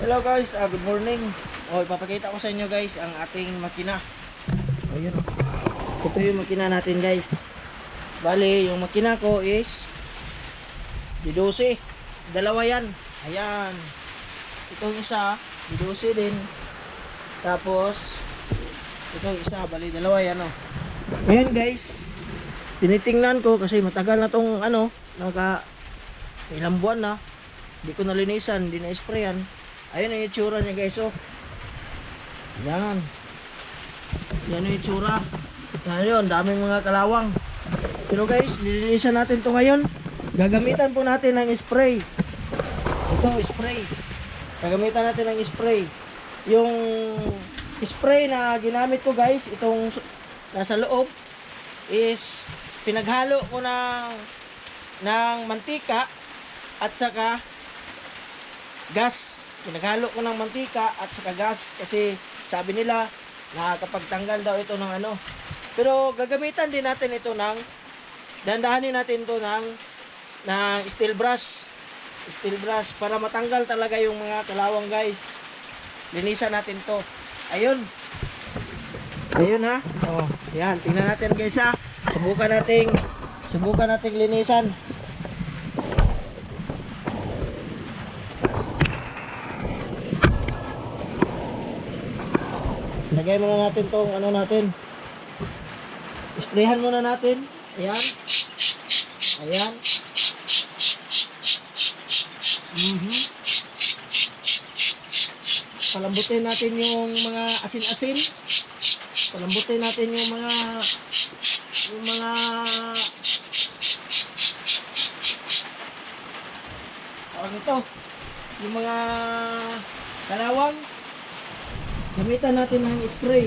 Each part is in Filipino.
Hello guys, ah, good morning. O, ipapakita ko sa inyo guys ang ating makina. Ayun o. Ito yung makina natin guys. Bali, yung makina ko is D12. Dalawa yan. Ayan. Itong isa, D12 din. Tapos, itong isa, bali dalawa yan o. Ngayon guys, tinitingnan ko kasi matagal na tong ano, naka ilang buwan na. Hindi ko nalinisan, hindi na sprayan. Ayun ang itsura niya guys oh. Yan. Yan ang itsura. Yan yun, daming mga kalawang. Pero guys, lilinisan natin to ngayon. Gagamitan po natin ng spray. Ito, spray. Gagamitan natin ng spray. Yung spray na ginamit ko guys, itong nasa loob is pinaghalo ko ng ng mantika at saka gas. Pinaghalo ko ng mantika at saka gas kasi sabi nila nakakapagtanggal daw ito ng ano. Pero gagamitan din natin ito ng dandahanin natin ito ng ng steel brush. Steel brush para matanggal talaga yung mga kalawang guys. Linisan natin to. Ayun. Ayun ha. Oh, yan. Tingnan natin guys ha. Subukan nating subukan nating linisan. Lagay muna natin tong ano natin. Sprayhan muna natin. Ayan. Ayan. Mhm. Palambutin natin yung mga asin-asin. Palambutin natin yung mga yung mga tawag ito yung mga kalawang gamitan natin ng spray.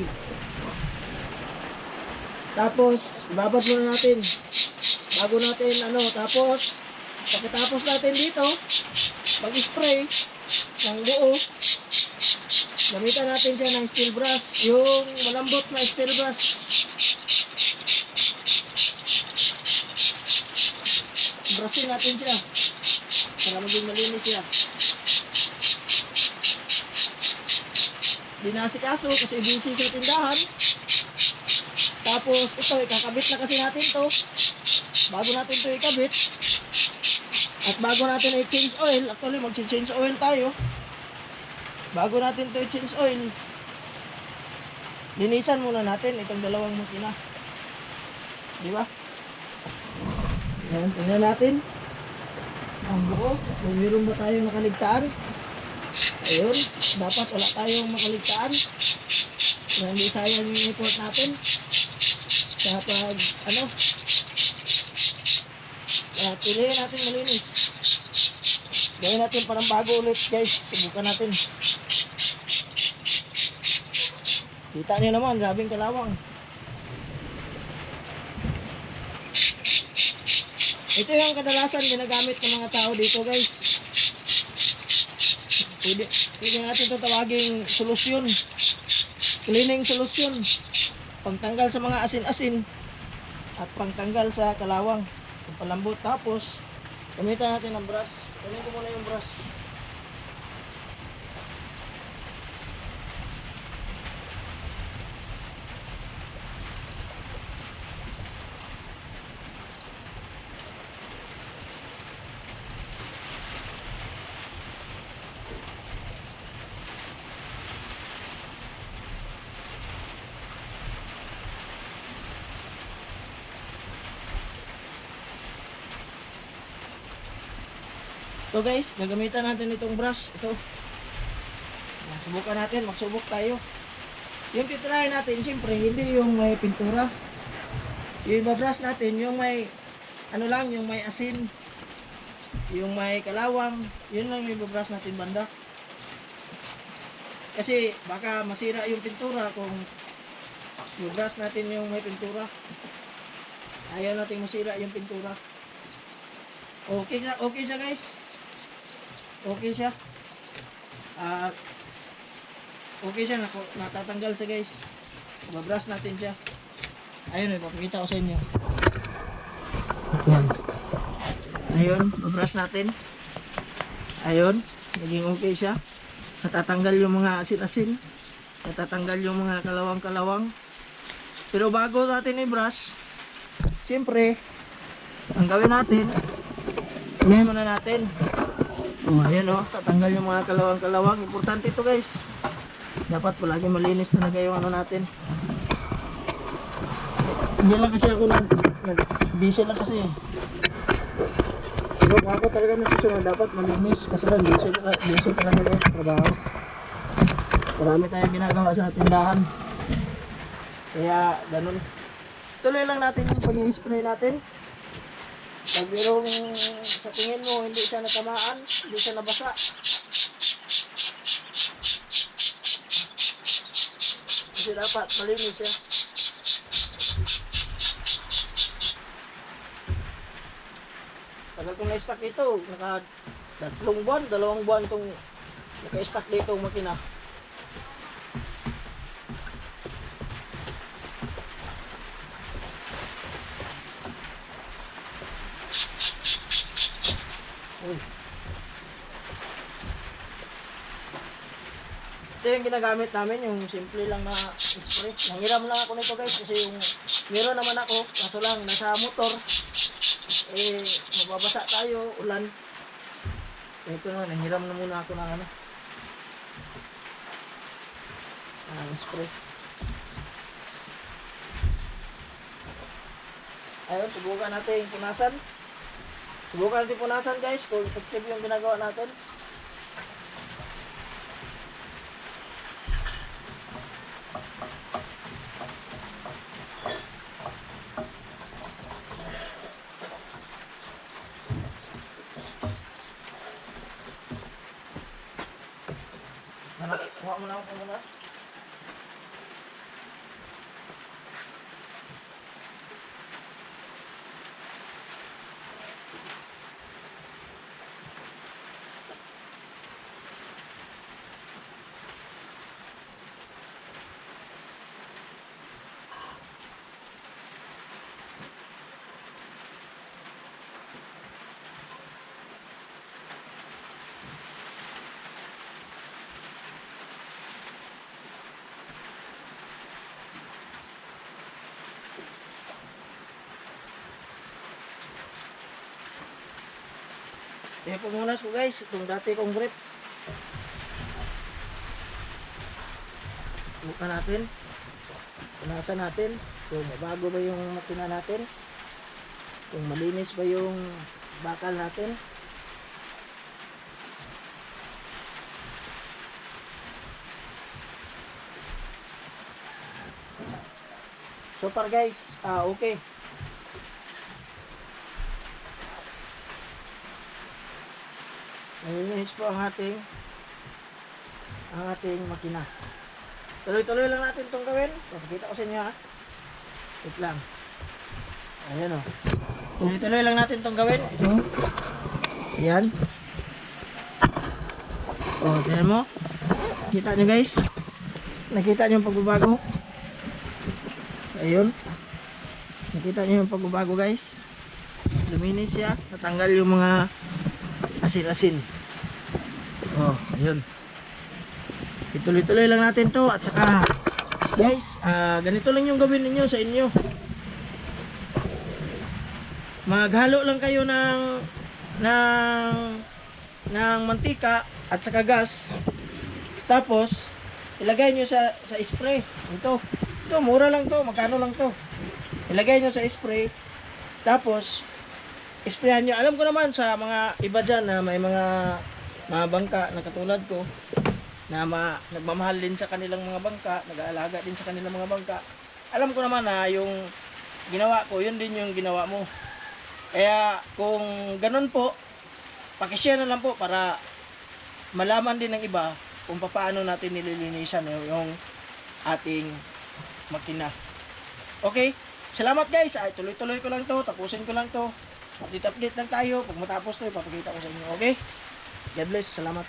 Tapos ibabad muna natin. Bago natin ano tapos pagkatapos natin dito mag spray ng buo. Gamitan natin siya ng steel brush. Yung malambot na steel brush. Brushin natin siya. Para maging malinis siya di nasikaso kasi busy sa tindahan tapos ito ikakabit na kasi natin to bago natin to ikabit at bago natin i-change oil actually mag-change oil tayo bago natin to i-change oil linisan muna natin itong dalawang makina di ba Ayan, tingnan natin. Ang buo. Kung meron ba tayong nakaligtaan. Ayun. Dapat wala tayong makaligtaan. Na hindi sayang yung report natin. Kaya pag, ano, uh, pilihin natin malinis. Gawin natin parang bago ulit guys. Subukan natin. Kita niyo naman, grabing kalawang. Ito yung kadalasan ginagamit ng mga tao dito guys. Pwede, pwede natin ito tawaging solusyon. Cleaning solusyon. Pagtanggal sa mga asin-asin. At pagtanggal sa kalawang. Palambot. Tapos, gamitan natin ng brush. Kunin ko muna yung brush. So guys, gagamitan natin itong brush. Ito. Subukan natin, magsubok tayo. Yung titry natin, siyempre, hindi yung may pintura. Yung ibabrush natin, yung may, ano lang, yung may asin, yung may kalawang, yun lang yung ibabrush natin banda. Kasi baka masira yung pintura kung i-brush natin yung may pintura. Ayaw natin masira yung pintura. Okay okay siya guys. Okay siya. Ah, okay siya, naku, natatanggal siya guys. Babrush natin siya. Ayun, ipapakita ko sa inyo. Yan. Ayun, babrush natin. Ayun, naging okay siya. natatanggal yung mga asin-asin, natatanggal yung mga kalawang-kalawang. Pero bago natin i-brush, siyempre, ang gawin natin, Unahin muna natin. Oh, ayan oh, tatanggal yung mga kalawang-kalawang. Importante ito guys. Dapat palagi malinis talaga yung ano natin. Hindi lang kasi ako nag, nag busy lang kasi. Pero ako talaga nasusunod, dapat malinis. Kasi lang busy, busy talaga guys, trabaho. Marami tayong ginagawa sa tindahan. Kaya, ganun. Tuloy lang natin yung pag-spray natin. Pag merong sa tingin mo hindi siya natamaan, hindi siya nabasa. Kasi dapat malinis siya. Tagal kong na-stack ito, naka tatlong buwan, dalawang buwan itong naka-stack dito makina. Uy. Ito yung ginagamit namin, yung simple lang na spray. Nanghiram lang ako nito guys kasi yung meron naman ako, kaso lang nasa motor, eh mababasa tayo, ulan. Ito na, nanghiram na muna ako ng ano. Ah, spray. Ayun, subukan natin yung punasan. Subukan natin punasan guys kung effective yung ginagawa natin. Anak, kuha mo na ako muna. Kaya pumunas ko guys, itong dati kong grip. Buka natin. Punasan natin. Kung bago ba yung makina natin. Kung malinis ba yung bakal natin. So far guys, ah okay. Nalinis po ang ating ang ating makina. Tuloy-tuloy lang natin itong gawin. Papakita ko sa inyo ha. Wait lang. Ayan o. Tuloy-tuloy lang natin itong gawin. Ito. Ayan. O, oh, tingnan mo. Kita nyo guys. Nakita nyo yung pagbabago. Ayun. Nakita nyo yung pagbabago guys. Luminis siya. Natanggal yung mga asin-asin. Oh, ayun. Ituloy-tuloy lang natin to at saka guys, ah, ganito lang yung gawin ninyo sa inyo. Maghalo lang kayo ng ng ng mantika at saka gas. Tapos ilagay nyo sa sa spray. Ito. Ito mura lang to, magkano lang to. Ilagay nyo sa spray. Tapos isprayan nyo. Alam ko naman sa mga iba dyan na may mga mga bangka na katulad ko na ma, nagmamahal din sa kanilang mga bangka, nag-aalaga din sa kanilang mga bangka. Alam ko naman na yung ginawa ko, yun din yung ginawa mo. Kaya kung ganun po, pakishare na lang po para malaman din ng iba kung paano natin nililinisan yung, yung ating makina. Okay? Salamat guys. Ay, tuloy-tuloy ko lang to. Tapusin ko lang to. Update-update lang tayo. Pag matapos to, ipapakita ko sa inyo. Okay? God bless. Salamat.